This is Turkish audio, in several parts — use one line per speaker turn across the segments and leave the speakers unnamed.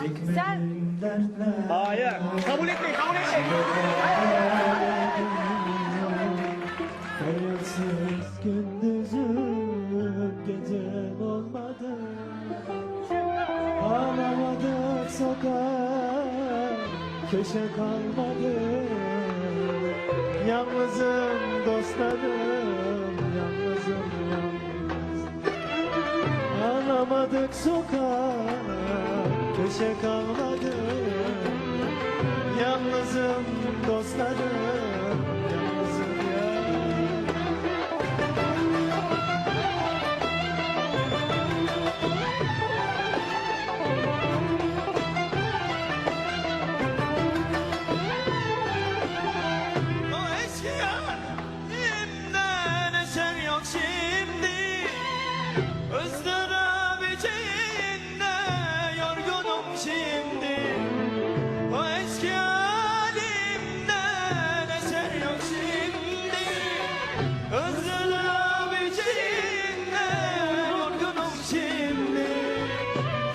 Dertler
Hayır. Kabul etmeyin, kabul etmeyin.
Gündüzüm gecem olmadı Ağlamadık sokak köşe kalmadı Yalnızım dostlarım yalnızım yalnız Ağlamadık sokak köşe kalmadı
şimdi O eski halimden eser yok şimdi. Özdüremeyeceğinde yorgunum şimdi.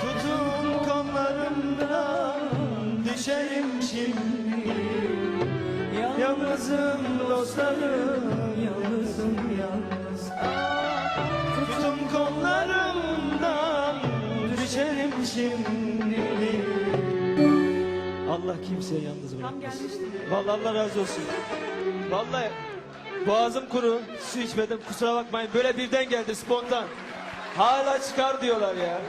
Tutun kollarımdan düşerim şimdi. Yalnızım dostlarım Yalnızım yalnız şimdi
Allah kimseyi yalnız bırakmasın. Vallahi Allah razı olsun. Vallahi boğazım kuru, su içmedim kusura bakmayın. Böyle birden geldi spontan. Hala çıkar diyorlar ya.